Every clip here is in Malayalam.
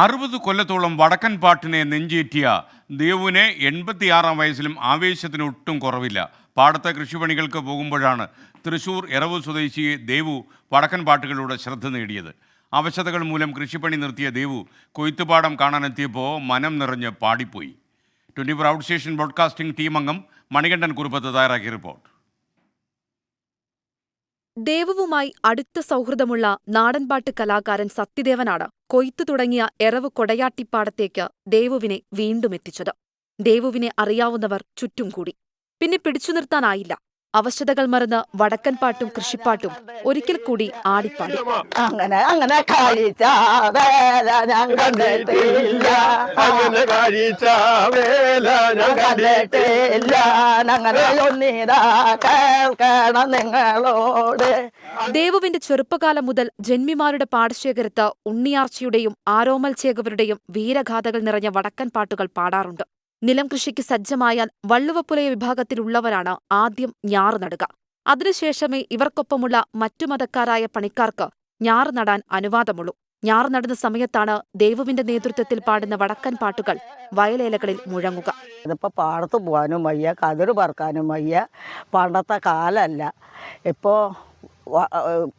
അറുപത് കൊല്ലത്തോളം വടക്കൻ പാട്ടിനെ നെഞ്ചേറ്റിയ ദേവുവിനെ എൺപത്തിയാറാം വയസ്സിലും ആവേശത്തിന് ഒട്ടും കുറവില്ല. പാടത്തെ കൃഷിപ്പണികൾക്ക് പോകുമ്പോഴാണ് തൃശൂർ എറവു സ്വദേശി ദേവു വടക്കൻ പാട്ടുകളിലൂടെ ശ്രദ്ധ നേടിയത്. അവശതകൾ മൂലം കൃഷിപ്പണി നിർത്തിയ ദേവു കൊയ്ത്തുപാടം കാണാനെത്തിയപ്പോൾ മനം നിറഞ്ഞ് പാടിപ്പോയി. Twenty four out station broadcasting team അംഗം മണികണ്ഠൻ കുറുപ്പത്ത് തയ്യാറാക്കിയ റിപ്പോർട്ട്. ദേവുവുമായി അടുത്ത സൗഹൃദമുള്ള നാടൻപാട്ട് കലാകാരൻ സത്യദേവനാണ് കൊയ്ത്തു തുടങ്ങിയ എറവ് കൊടയാട്ടിപ്പാടത്തേക്ക് ദേവുവിനെ വീണ്ടും എത്തിച്ചത്. ദേവുവിനെ അറിയാവുന്നവർ ചുറ്റും കൂടി. പിന്നെ പിടിച്ചു നിർത്താനായില്ല അവശതകൾ മറന്ന് വടക്കൻ പാട്ടും കൃഷിപ്പാട്ടും ഒരിക്കൽ കൂടി ആടിപ്പാടി. അങ്ങനെ അങ്ങനെ കഴിച്ച ഞാൻ കണ്ടിട്ടില്ല. അങ്ങനെ കഴിച്ച ഞാൻ കണ്ടിട്ടില്ല. അങ്ങനെ ഒന്നിതാ കേൾക്കണം നിങ്ങളോട്. ദേവുവിന്റെ ചെറുപ്പകാലം മുതൽ ജന്മിമാരുടെ പാടശേഖരത്ത് ഉണ്ണിയാർച്ചയുടെയും ആരോമൽ ചേകവരുടെയും വീരഗാഥകൾ നിറഞ്ഞ വടക്കൻ പാട്ടുകൾ പാടാറുണ്ട്. നിലം കൃഷിക്ക് സജ്ജമായാൽ വള്ളുവപ്പുലയ വിഭാഗത്തിലുള്ളവരാണ് ആദ്യം ഞാറ് നടുക. അതിനുശേഷമേ ഇവർക്കൊപ്പമുള്ള മറ്റു മതക്കാരായ പണിക്കാർക്ക് ഞാറ് നടാൻ അനുവാദമുള്ളൂ. ഞാറ് നടുന്ന സമയത്താണ് ദേവുവിന്റെ നേതൃത്വത്തിൽ പാടുന്ന വടക്കൻ പാട്ടുകൾ വയലേലകളിൽ മുഴങ്ങുക. ഇതിപ്പോ പാടത്ത് പോകാനും വയ്യ കതിർ പറക്കാനും വയ്യ. പണ്ടത്തെ കാലല്ല. ഇപ്പോ വ- ഏഹ്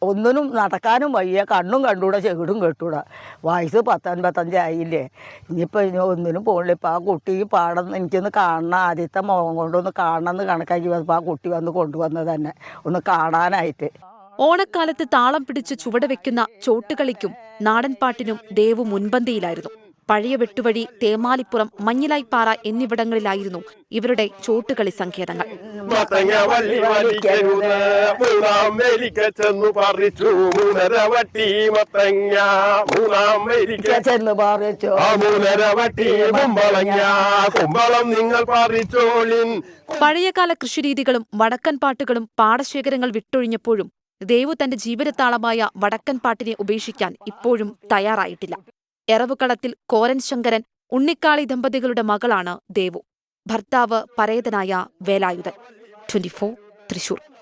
ഒന്നിനും നടക്കാനും വയ്യ. കണ്ണും കണ്ടൂടാ ചെകിടും കേട്ടൂടാ. വയസ്സ് പത്തൊൻപത്തഞ്ചായില്ലേ ഇനിയിപ്പോൾ ഇനി ഒന്നിനും പോകണില്ല ഇപ്പം ആ കുട്ടി പാടുന്ന പാടം എനിക്കൊന്ന് കാണണം. ആദ്യത്തെ മുഖം കൊണ്ടൊന്ന് കാണണം എന്ന് കണക്കാക്കി വന്നപ്പോൾ ആ കുട്ടി വന്ന് കൊണ്ടുവന്നത് തന്നെ. ഒന്ന് കാണാനായിട്ട്. ഓണക്കാലത്ത് താളം പിടിച്ച് ചുവടുവെക്കുന്ന ചോട്ടുകളിക്കും നാടൻപാട്ടിനും ദേവ് മുൻപന്തിയിലായിരുന്നു. പഴയ വെട്ടുവഴി തേമാലിപ്പുറം മഞ്ഞിലായിപ്പാറ എന്നിവിടങ്ങളിലായിരുന്നു ഇവരുടെ ചോട്ടുകളി സങ്കേതങ്ങൾ. പഴയകാല കൃഷിരീതികളും വടക്കൻ പാട്ടുകളും പാടശേഖരങ്ങൾ വിട്ടൊഴിഞ്ഞപ്പോഴും ദേവു തന്റെ ജീവിതത്താളമായ വടക്കൻ പാട്ടിനെ ഉപേക്ഷിക്കാൻ ഇപ്പോഴും തയ്യാറായിട്ടില്ല. എറവുകളത്തിൽ കോരൻ ശങ്കരൻ ഉണ്ണിക്കാളി ദമ്പതികളുടെ മകളാണ് ദേവു. ഭർത്താവ് പരേതനായ വേലായുധൻ. ട്വന്റി തൃശൂർ.